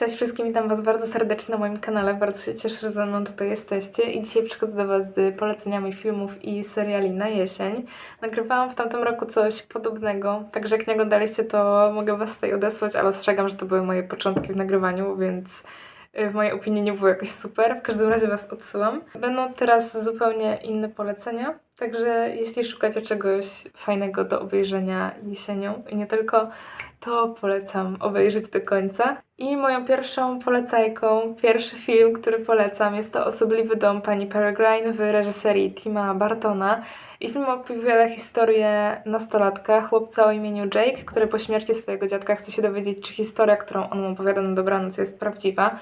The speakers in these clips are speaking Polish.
Cześć wszystkim, witam Was bardzo serdecznie na moim kanale. Bardzo się cieszę, że ze mną tutaj jesteście i dzisiaj przychodzę do Was z poleceniami filmów i seriali na jesień. Nagrywałam w tamtym roku coś podobnego, także jak nie oglądaliście, to mogę Was tutaj odesłać, ale ostrzegam, że to były moje początki w nagrywaniu, więc y, w mojej opinii nie było jakoś super. W każdym razie Was odsyłam. Będą teraz zupełnie inne polecenia, także jeśli szukacie czegoś fajnego do obejrzenia jesienią i nie tylko, to polecam obejrzeć do końca. I moją pierwszą polecajką, pierwszy film, który polecam, jest to Osobliwy dom pani Peregrine w reżyserii Tima Bartona. I film opowiada historię nastolatka, chłopca o imieniu Jake, który po śmierci swojego dziadka chce się dowiedzieć, czy historia, którą on mu opowiada na dobranoc jest prawdziwa.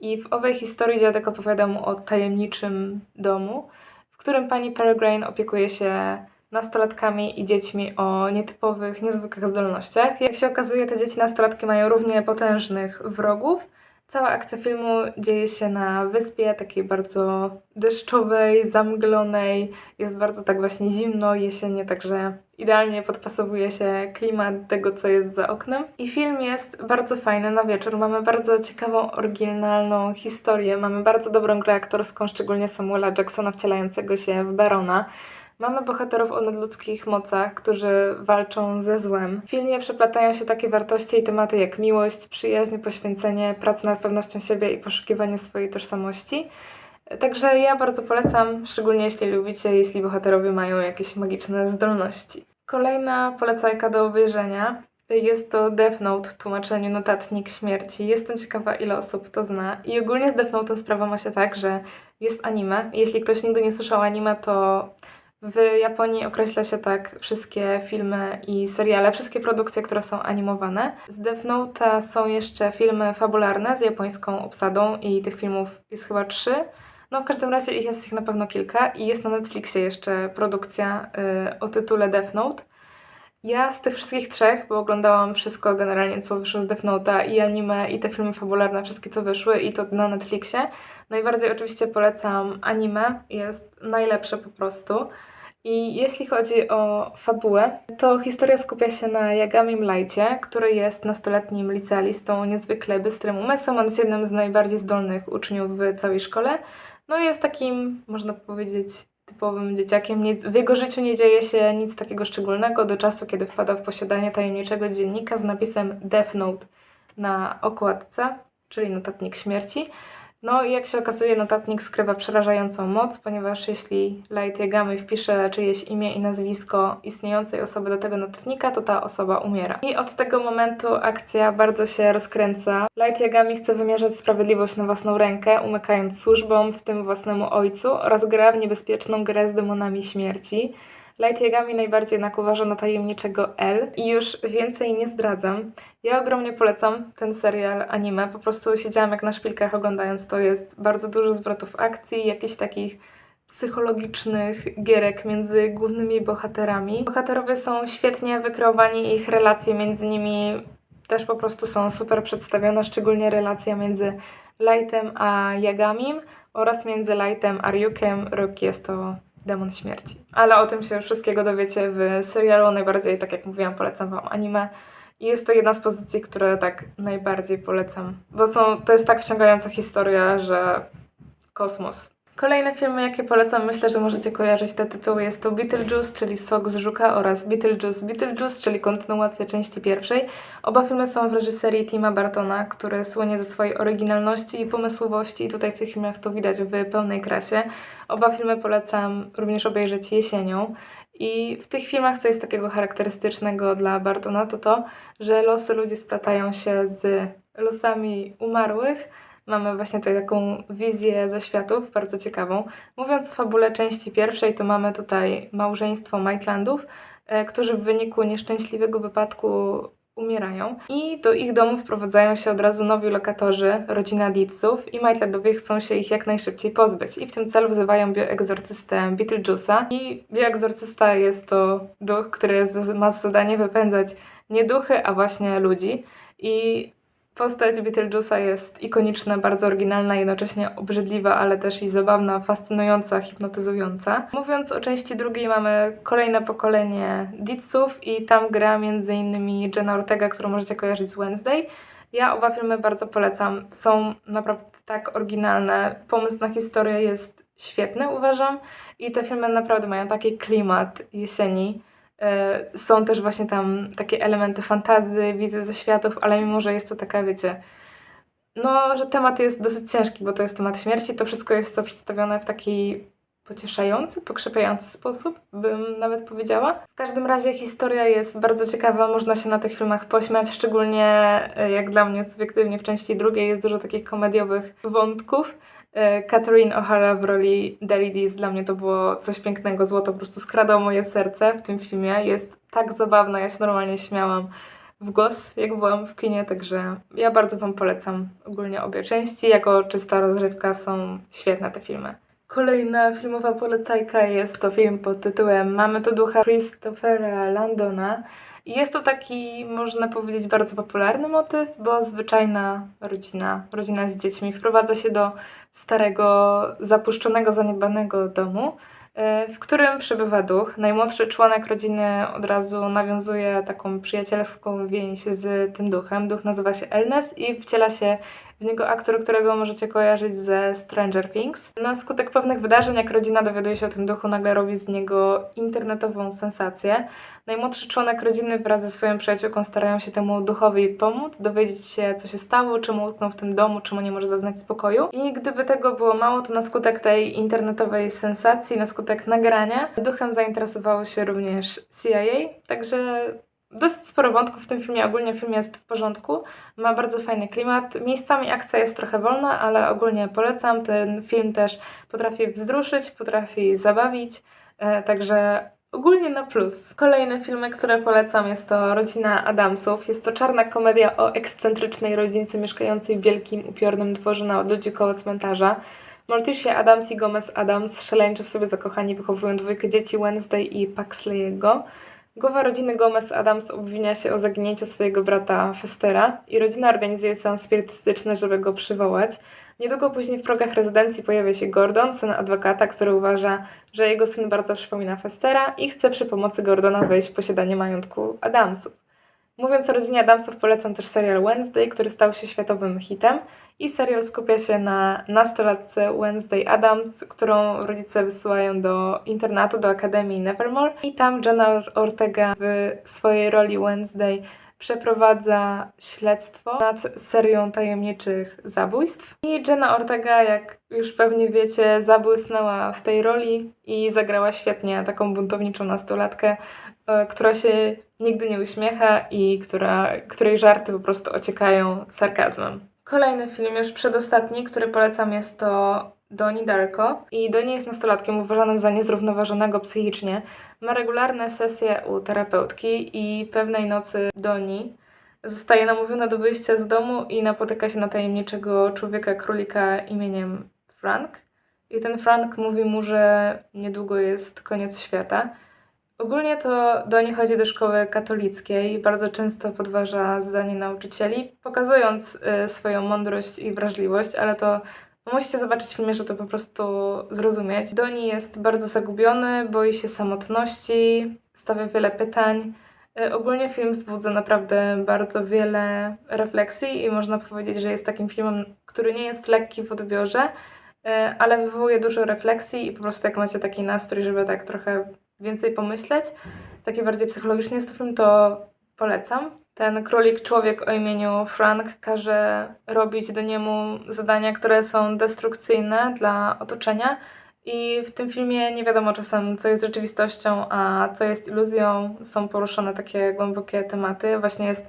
I w owej historii dziadek opowiada mu o tajemniczym domu, którym pani Peregrine opiekuje się nastolatkami i dziećmi o nietypowych, niezwykłych zdolnościach. Jak się okazuje, te dzieci nastolatki mają równie potężnych wrogów. Cała akcja filmu dzieje się na wyspie, takiej bardzo deszczowej, zamglonej. Jest bardzo tak właśnie zimno, jesiennie, także idealnie podpasowuje się klimat tego, co jest za oknem. I film jest bardzo fajny na wieczór. Mamy bardzo ciekawą, oryginalną historię. Mamy bardzo dobrą grę aktorską, szczególnie Samuela Jacksona wcielającego się w Barona. Mamy bohaterów o nadludzkich mocach, którzy walczą ze złem. W filmie przeplatają się takie wartości i tematy jak miłość, przyjaźń, poświęcenie, praca nad pewnością siebie i poszukiwanie swojej tożsamości. Także ja bardzo polecam, szczególnie jeśli lubicie, jeśli bohaterowie mają jakieś magiczne zdolności. Kolejna polecajka do obejrzenia jest to Death Note w tłumaczeniu Notatnik Śmierci. Jestem ciekawa, ile osób to zna. I ogólnie z Death Note sprawa ma się tak, że jest anime. Jeśli ktoś nigdy nie słyszał anime, to w Japonii określa się tak wszystkie filmy i seriale, wszystkie produkcje, które są animowane. Z Death Note'a są jeszcze filmy fabularne z japońską obsadą i tych filmów jest chyba trzy. No w każdym razie jest ich na pewno kilka i jest na Netflixie jeszcze produkcja y, o tytule Death Note. Ja z tych wszystkich trzech, bo oglądałam wszystko generalnie, co wyszło z Death Note'a i anime, i te filmy fabularne, wszystkie co wyszły i to na Netflixie. Najbardziej oczywiście polecam anime, jest najlepsze po prostu. I jeśli chodzi o fabułę, to historia skupia się na Yagamim Lightie, który jest nastoletnim licealistą, niezwykle bystrym umysłem. On jest jednym z najbardziej zdolnych uczniów w całej szkole. No i jest takim, można powiedzieć, typowym dzieciakiem. W jego życiu nie dzieje się nic takiego szczególnego do czasu, kiedy wpada w posiadanie tajemniczego dziennika z napisem Death Note na okładce, czyli notatnik śmierci. No i jak się okazuje, notatnik skrywa przerażającą moc, ponieważ jeśli Light Yagami wpisze czyjeś imię i nazwisko istniejącej osoby do tego notatnika, to ta osoba umiera. I od tego momentu akcja bardzo się rozkręca. Light Yagami chce wymierzać sprawiedliwość na własną rękę, umykając służbom, w tym własnemu ojcu, oraz gra w niebezpieczną grę z demonami śmierci. Light Yagami najbardziej jednak uważa na tajemniczego L i już więcej nie zdradzam. Ja ogromnie polecam ten serial anime. Po prostu siedziałam jak na szpilkach oglądając to. Jest bardzo dużo zwrotów akcji, jakichś takich psychologicznych gierek między głównymi bohaterami. Bohaterowie są świetnie wykreowani, ich relacje między nimi też po prostu są super przedstawione, szczególnie relacja między Lightem a Yagamim oraz między Lightem a Ryukiem. Ryuk jest to demon śmierci. Ale o tym się wszystkiego dowiecie w serialu. Najbardziej, tak jak mówiłam, polecam Wam anime. I jest to jedna z pozycji, które tak najbardziej polecam. Bo są, to jest tak wciągająca historia, że kosmos. Kolejne filmy, jakie polecam, myślę, że możecie kojarzyć te tytuły. Jest to Beetlejuice, czyli Sok z Żuka oraz Beetlejuice Beetlejuice, czyli kontynuacja części pierwszej. Oba filmy są w reżyserii Tima Bartona, który słynie ze swojej oryginalności i pomysłowości i tutaj w tych filmach to widać w pełnej krasie. Oba filmy polecam również obejrzeć jesienią. I w tych filmach, co jest takiego charakterystycznego dla Bartona, to to, że losy ludzi splatają się z losami umarłych. Mamy właśnie tutaj taką wizję ze światów, bardzo ciekawą. Mówiąc o fabule części pierwszej, to mamy tutaj małżeństwo Maitlandów, e, którzy w wyniku nieszczęśliwego wypadku umierają. I do ich domu wprowadzają się od razu nowi lokatorzy, rodzina Deedsów i Maitlandowie chcą się ich jak najszybciej pozbyć. I w tym celu wzywają bioegzorcystę Beetlejuice'a. I bioegzorcysta jest to duch, który ma za zadanie wypędzać nie duchy, a właśnie ludzi. I Postać Beetlejuice'a jest ikoniczna, bardzo oryginalna, jednocześnie obrzydliwa, ale też i zabawna, fascynująca, hipnotyzująca. Mówiąc o części drugiej, mamy kolejne pokolenie Deedsów i tam gra m.in. Jenna Ortega, którą możecie kojarzyć z Wednesday. Ja oba filmy bardzo polecam. Są naprawdę tak oryginalne. Pomysł na historię jest świetny, uważam. I te filmy naprawdę mają taki klimat jesieni. E, Są też właśnie tam takie elementy fantazy, wizje ze światów, ale mimo, że jest to taka, wiecie, no, że temat jest dosyć ciężki, bo to jest temat śmierci, to wszystko jest to przedstawione w taki pocieszający, pokrzepiający sposób, bym nawet powiedziała. W każdym razie historia jest bardzo ciekawa, można się na tych filmach pośmiać, szczególnie e, jak dla mnie subiektywnie w części drugiej jest dużo takich komediowych wątków. E, Catherine O'Hara w roli Deli Dees, dla mnie to było coś pięknego, złoto po prostu skradło moje serce w tym filmie. Jest tak zabawna, ja się normalnie śmiałam w głos, jak byłam w kinie, także ja bardzo Wam polecam ogólnie obie części. Jako czysta rozrywka są świetne te filmy. Kolejna filmowa polecajka jest to film pod tytułem Mamy tu ducha Christophera Landona. I jest to taki, można powiedzieć, bardzo popularny motyw, bo zwyczajna rodzina, rodzina z dziećmi wprowadza się do starego, zapuszczonego, zaniedbanego domu, e, w którym przebywa duch. Najmłodszy członek rodziny od razu nawiązuje taką przyjacielską więź z tym duchem. Duch nazywa się Ernest i wciela się w niego aktor, którego możecie kojarzyć ze Stranger Things. Na skutek pewnych wydarzeń, jak rodzina dowiaduje się o tym duchu, nagle robi z niego internetową sensację. Najmłodszy członek rodziny wraz ze swoją przyjaciółką starają się temu duchowi pomóc, dowiedzieć się, co się stało, czemu utknął w tym domu, czemu nie może zaznać spokoju. I gdyby tego było mało, to na skutek tej internetowej sensacji, na skutek nagrania, duchem zainteresowało się również CIA, także dosyć sporo wątków w tym filmie. Ogólnie film jest w porządku, ma bardzo fajny klimat. Miejscami akcja jest trochę wolna, ale ogólnie polecam. Ten film też potrafi wzruszyć, potrafi zabawić, e, także ogólnie na plus. Kolejne filmy, które polecam jest to Rodzina Adamsów. Jest to czarna komedia o ekscentrycznej rodzince mieszkającej w wielkim, upiornym dworze na odludziu koło cmentarza. Morticia Adams i Gomez Adams, szaleńczo w sobie zakochani, wychowują dwójkę dzieci Wednesday i Paxley'ego. Głowa rodziny Gomez Adams obwinia się o zaginięcie swojego brata Festera i rodzina organizuje seans spirytystyczny, żeby go przywołać. Niedługo później w progach rezydencji pojawia się Gordon, syn adwokata, który uważa, że jego syn bardzo przypomina Festera i chce przy pomocy Gordona wejść w posiadanie majątku Adamsów. Mówiąc o rodzinie Adamsów, polecam też serial Wednesday, który stał się światowym hitem. I serial skupia się na nastolatce Wednesday Adams, którą rodzice wysyłają do internatu, do Akademii Nevermore. I tam Jenna Ortega w swojej roli Wednesday przeprowadza śledztwo nad serią tajemniczych zabójstw. I Jenna Ortega, jak już pewnie wiecie, zabłysnęła w tej roli i zagrała świetnie taką buntowniczą nastolatkę, e, która się nigdy nie uśmiecha i która, której żarty po prostu ociekają sarkazmem. Kolejny film, już przedostatni, który polecam jest to Doni Darko. I Doni jest nastolatkiem uważanym za niezrównoważonego psychicznie. Ma regularne sesje u terapeutki i pewnej nocy Doni zostaje namówiona do wyjścia z domu i napotyka się na tajemniczego człowieka królika imieniem Frank. I ten Frank mówi mu, że niedługo jest koniec świata. Ogólnie to Doni chodzi do szkoły katolickiej i bardzo często podważa zdanie nauczycieli, pokazując y, swoją mądrość i wrażliwość, ale to musicie zobaczyć filmie, żeby to po prostu zrozumieć. Doni jest bardzo zagubiony, boi się samotności, stawia wiele pytań. Y, Ogólnie film wzbudza naprawdę bardzo wiele refleksji i można powiedzieć, że jest takim filmem, który nie jest lekki w odbiorze, y, ale wywołuje dużo refleksji i po prostu jak macie taki nastrój, żeby tak trochę więcej pomyśleć, taki bardziej psychologiczny jest to film, to polecam. Ten królik człowiek o imieniu Frank każe robić do niemu zadania, które są destrukcyjne dla otoczenia. I w tym filmie nie wiadomo czasem, co jest rzeczywistością, a co jest iluzją. Są poruszane takie głębokie tematy. Właśnie jest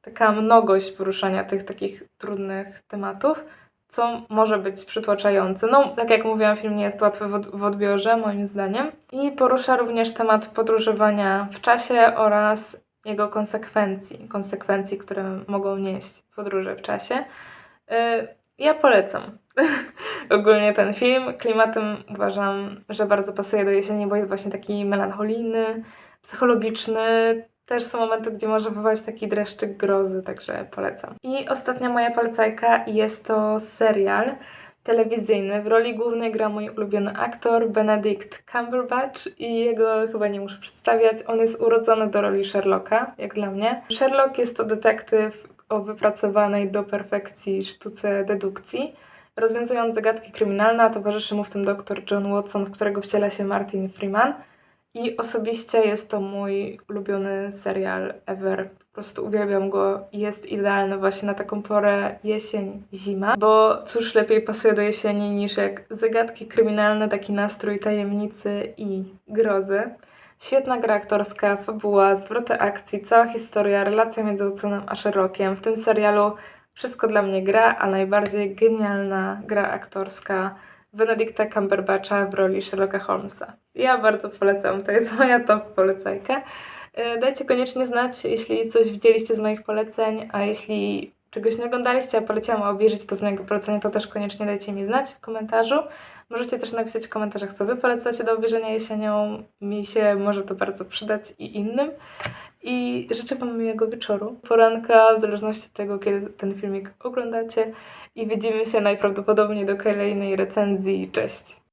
taka mnogość poruszania tych takich trudnych tematów, co może być przytłaczające. No, tak jak mówiłam, film nie jest łatwy w odbiorze, moim zdaniem. I porusza również temat podróżowania w czasie oraz jego konsekwencji, konsekwencji, które mogą nieść podróże w czasie. Y, Ja polecam ogólnie ten film. Klimatem uważam, że bardzo pasuje do jesieni, bo jest właśnie taki melancholijny, psychologiczny. Też są momenty, gdzie może wywołać taki dreszczyk grozy, także polecam. I ostatnia moja polecajka jest to serial telewizyjny. W roli głównej gra mój ulubiony aktor Benedict Cumberbatch i jego chyba nie muszę przedstawiać. On jest urodzony do roli Sherlocka, jak dla mnie. Sherlock jest to detektyw, o wypracowanej do perfekcji sztuce dedukcji. Rozwiązując zagadki kryminalne, towarzyszy mu w tym dr John Watson, w którego wciela się Martin Freeman. I osobiście jest to mój ulubiony serial ever. Prostu uwielbiam go. Jest idealny właśnie na taką porę jesień, zima, bo cóż lepiej pasuje do jesieni niż jak zagadki kryminalne, taki nastrój tajemnicy i grozy. Świetna gra aktorska, fabuła, zwroty akcji, cała historia, relacja między Watsonem a Sherlockiem. W tym serialu wszystko dla mnie gra, a najbardziej genialna gra aktorska Benedicta Cumberbatcha w roli Sherlocka Holmesa. Ja bardzo polecam, to jest moja top polecajka. E, Dajcie koniecznie znać, jeśli coś widzieliście z moich poleceń, a jeśli czegoś nie oglądaliście, a poleciłam obejrzeć to z mojego polecenia, to też koniecznie dajcie mi znać w komentarzu. Możecie też napisać w komentarzach, co wy polecacie do obejrzenia jesienią. Mi się może to bardzo przydać i innym. I życzę Wam miłego wieczoru, poranka, w zależności od tego, kiedy ten filmik oglądacie. I widzimy się najprawdopodobniej do kolejnej recenzji. Cześć!